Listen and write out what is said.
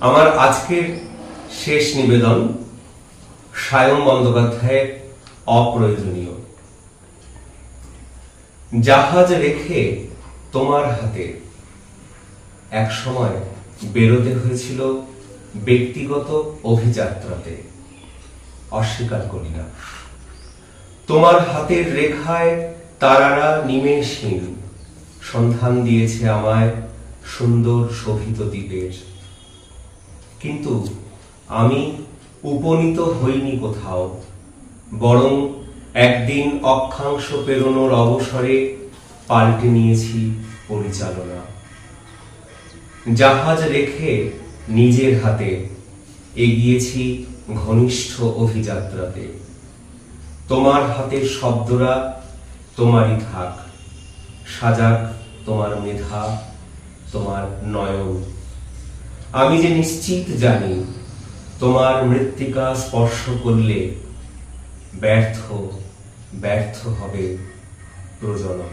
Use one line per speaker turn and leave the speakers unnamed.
আমার আজকের শেষ নিবেদন সায়ন বন্দ্যোপাধ্যায়ের অপ্রয়োজনীয়। জাহাজ রেখে তোমার হাতে এক সময় বেরোতে হয়েছিল ব্যক্তিগত অভিযাত্রাতে। অস্বীকার করি না। তোমার হাতের রেখায় তারারা নিমেষহীন। সন্ধান দিয়েছে আমায় সুন্দর শোভিত দ্বীপের। কিন্তু আমি উপনীত হইনি কোথাও, বরং একদিন অক্ষাংশ পেরোনোর অবসরে পাল্টে নিয়েছি পরিচালনা। জাহাজ রেখে নিজের হাতে এগিয়েছি ঘনিষ্ঠ অভিযাত্রাতে। তোমার হাতের শব্দরা তোমারই থাক, সাজাক তোমার মেধা তোমার নয়ন। আমি যে নিশ্চিত জানি তোমার মৃত্তিকা স্পর্শ করলে ব্যর্থ ব্যর্থ হবে প্রজনন।